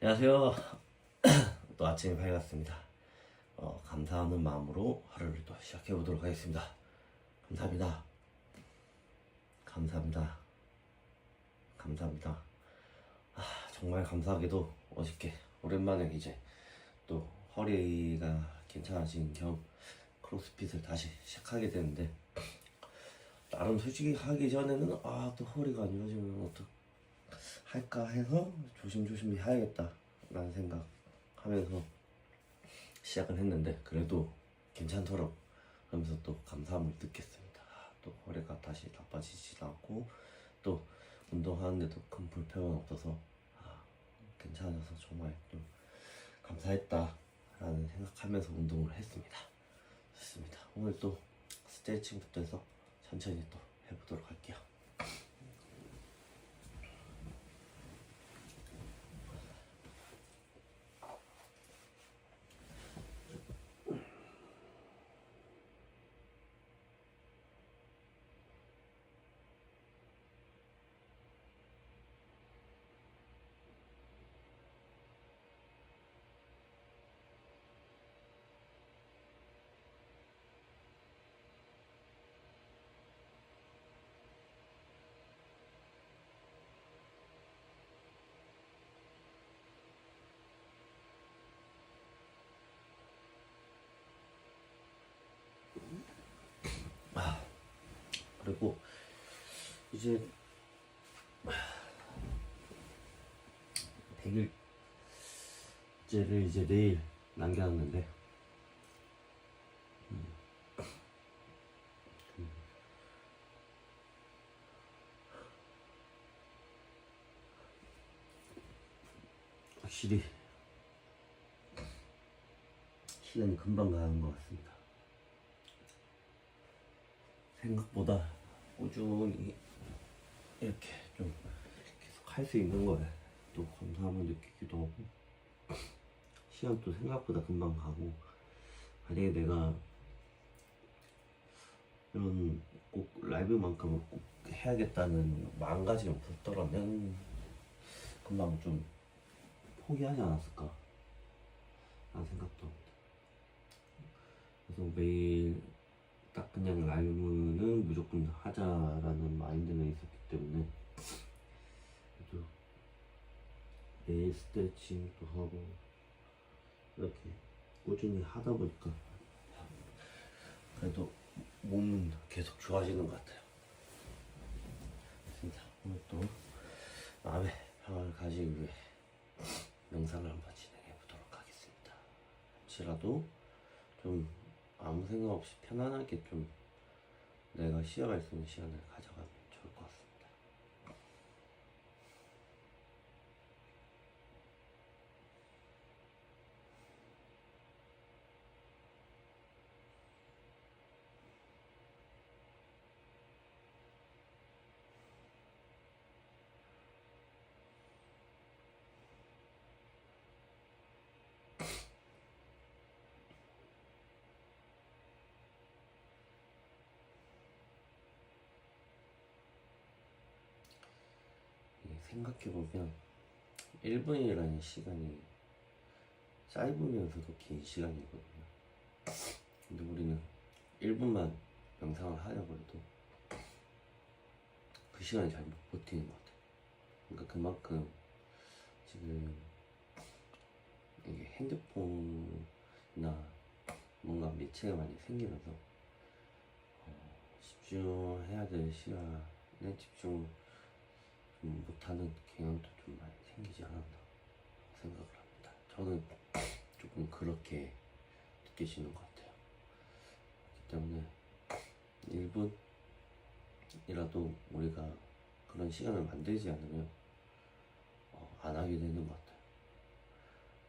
안녕하세요. 또 아침이 밝았습니다. 어, 감사하는 마음으로 하루를 또 시작해 보도록 하겠습니다. 감사합니다. 감사합니다. 감사합니다. 아, 정말 감사하게도 어저께 오랜만에 이제 또 허리가 괜찮아진 겸 크로스핏을 다시 시작하게 되는데 나름 솔직히 하기 전에는 아 또 허리가 안 좋아지면 어떡 할까 해서 조심조심 해야겠다 라는 생각하면서 시작을 했는데 그래도 괜찮더라고. 하면서 또 감사함을 느꼈습니다. 아, 또 허리가 다시 나빠지지 않고 또 운동하는데도 큰 불편은 없어서 아, 괜찮아서 정말 좀 감사했다 라는 생각하면서 운동을 했습니다. 좋습니다. 오늘 또 스트레칭부터 해서 천천히 또 해보도록 할게요 그리고 이제 100일째를 이제 내일 남겨놨는데 음. 음. 확실히 시간이 금방 가는 것 같습니다. 생각보다 꾸준히 이렇게 좀 계속 할 수 있는 거에 또 감사함을 느끼기도 하고 시간도 생각보다 금방 가고 만약에 내가 이런 꼭 라이브만큼은 꼭 해야겠다는 마음가짐이 없었더라면 금방 좀 포기하지 않았을까 라는 생각도 합니다. 그래서 매일 딱 그냥 라이브는 무조건 하자라는 마인드는 있었기 때문에 그래도 매일 스트레칭도 하고 이렇게 꾸준히 하다 보니까 그래도 몸은 계속 좋아지는 것 같아요. 진짜 오늘 또 마음의 평화를 가지기 위해 명상을 한번 진행해 보도록 하겠습니다. 혹시라도 좀 아무 생각 없이 편안하게 좀 내가 쉬어갈 수 있는 시간을 가져가면 좋을 것 같습니다. 생각해보면 1분이라는 시간이 짧으면서도 긴 시간이거든요. 근데 우리는 1분만 명상을 하려고 해도 그 시간이 잘 못 버티는 것 같아요. 그러니까 그만큼 지금 이게 핸드폰이나 뭔가 매체가 많이 생기면서 어, 집중해야 될 시간에 집중 좀 못하는 경향도 좀 많이 생기지 않았나 생각을 합니다. 저는 조금 그렇게 느껴지는 것 같아요. 그렇기 때문에 1분이라도 우리가 그런 시간을 만들지 않으면 어, 안 하게 되는 것 같아요.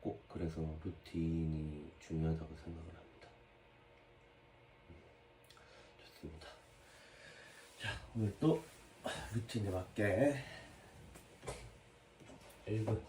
꼭 그래서 루틴이 중요하다고 생각을 합니다. 음, 좋습니다. 자, 오늘 또 루틴에 맞게. 1분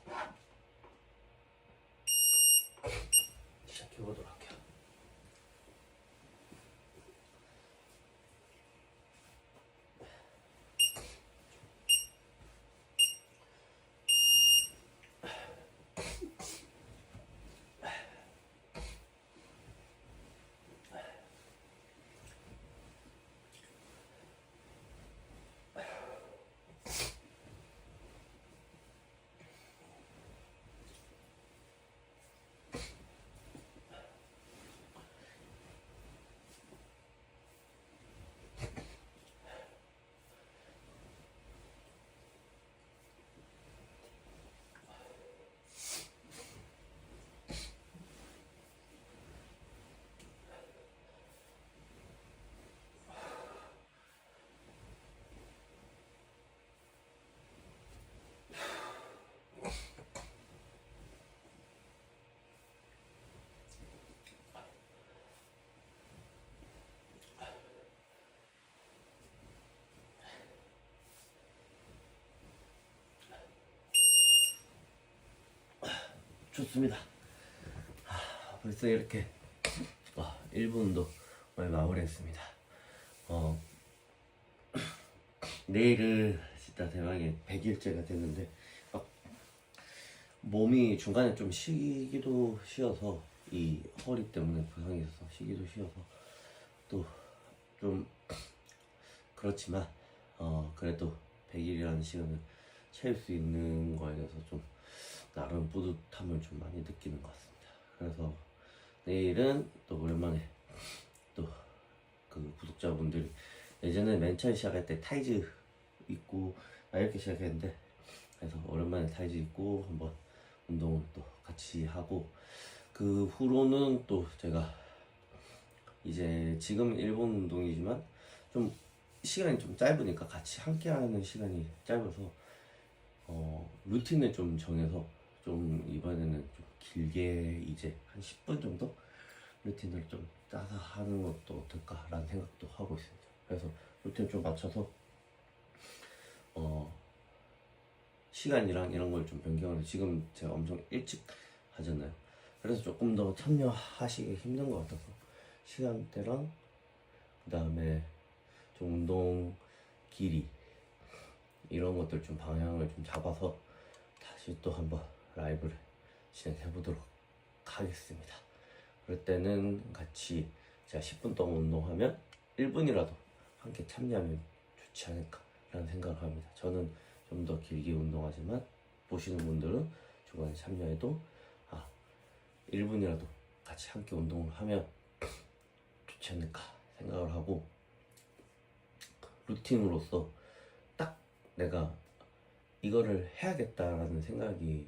좋습니다. 하, 벌써 이렇게 와, 1분 운동 오늘 마무리했습니다. 어, 내일은 진짜 대박에 100일째가 됐는데 막 몸이 중간에 좀 쉬기도 쉬어서 이 허리 때문에 부상이 있어서 쉬기도 쉬어서 또 좀 그렇지만 어 그래도 100일이라는 시간을 채울 수 있는 거에 대해서 좀 나름 뿌듯함을 좀 많이 느끼는 것 같습니다. 그래서 내일은 또 오랜만에 또 그 구독자분들이 예전에 맨 처음 시작할 때 타이즈 입고 아, 이렇게 시작했는데 그래서 오랜만에 타이즈 입고 한번 운동을 또 같이 하고 그 후로는 또 제가 이제 지금 일본 운동이지만 좀 시간이 좀 짧으니까 같이 함께 하는 시간이 짧아서 어 루틴을 좀 정해서 좀 이번에는 좀 길게 이제 한 10분 정도 루틴을 좀 짜서 하는 것도 어떨까라는 생각도 하고 있습니다. 그래서 루틴 좀 맞춰서 어 시간이랑 이런 걸 좀 변경을 해. 지금 제가 엄청 일찍 하잖아요. 그래서 조금 더 참여하시기 힘든 것 같아서 시간대랑 그 다음에 좀 운동 길이 이런 것들 좀 방향을 좀 잡아서 다시 또 한번 라이브를 진행해 보도록 하겠습니다. 그럴 때는 같이 제가 10분 동안 운동하면 1분이라도 함께 참여하면 좋지 않을까라는 생각을 합니다. 저는 좀 더 길게 운동하지만 보시는 분들은 중간에 참여해도 아 1분이라도 같이 함께 운동을 하면 좋지 않을까 생각을 하고 루틴으로서 딱 내가 이거를 해야겠다라는 생각이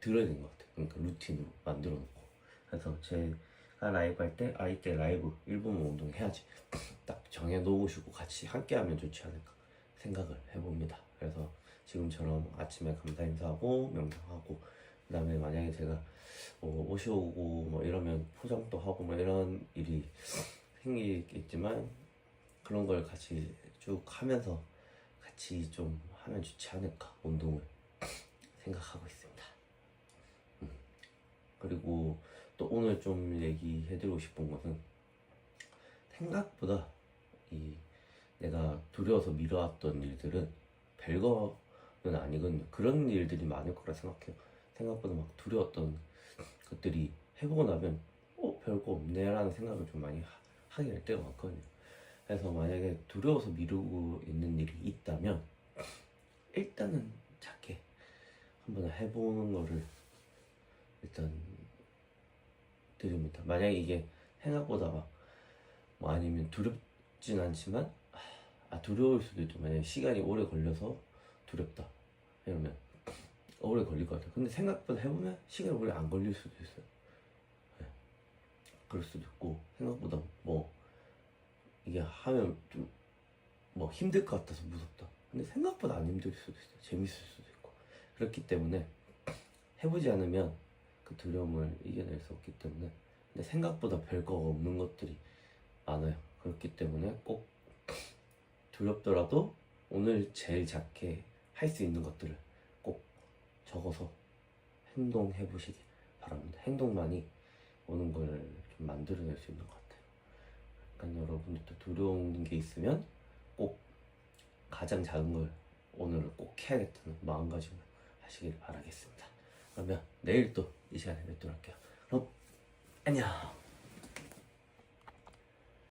들어야 되는 것 같아요. 그러니까 루틴으로 만들어 놓고. 그래서 제가 라이브 할 때, 아, 이 때 라이브 1분만 운동 해야지. 딱 정해 놓으시고 같이 함께 하면 좋지 않을까 생각을 해봅니다. 그래서 지금처럼 아침에 감사 인사하고, 명상하고, 그 다음에 만약에 제가 뭐 옷이 오고 뭐 이러면 포장도 하고 뭐 이런 일이 생기겠지만 그런 걸 같이 쭉 하면서 같이 좀 하면 좋지 않을까 운동을 생각하고. 음. 그리고 또 오늘 좀 얘기해드리고 싶은 것은 생각보다 이 내가 두려워서 미뤄왔던 일들은 별거는 아니거든요. 그런 일들이 많을 거라 생각해요. 생각보다 막 두려웠던 것들이 해보고 나면 어 별거 없네라는 생각을 좀 많이 하- 하게 될 때가 많거든요. 그래서 만약에 두려워서 미루고 있는 일이 있다면 일단은 작게 한번 해보는 거를 일단 드립니다. 만약에 이게 생각보다 막 뭐 아니면 두렵진 않지만 아 두려울 수도 있죠. 만약에 시간이 오래 걸려서 두렵다 이러면 오래 걸릴 것 같아요. 근데 생각보다 해보면 시간이 오래 안 걸릴 수도 있어요. 네. 그럴 수도 있고 생각보다 뭐 이게 하면 좀 뭐 힘들 것 같아서 무섭다. 근데 생각보다 안 힘들 수도 있어요. 재밌을 수도 있고 그렇기 때문에 해보지 않으면 그 두려움을 이겨낼 수 없기 때문에 근데 생각보다 별거 없는 것들이 많아요. 그렇기 때문에 꼭 두렵더라도 오늘 제일 작게 할 수 있는 것들을 꼭 적어서 행동해 보시기 바랍니다. 행동만이 오는 걸 좀 만들어낼 수 있는 것 같아요. 그러니까 여러분들도 두려운 게 있으면 꼭 가장 작은 걸 오늘은 꼭 해야겠다는 마음가짐을 하시길 바라겠습니다. 그러면 내일 또 이 시간에 뵙도록 할게요. 그럼 안녕.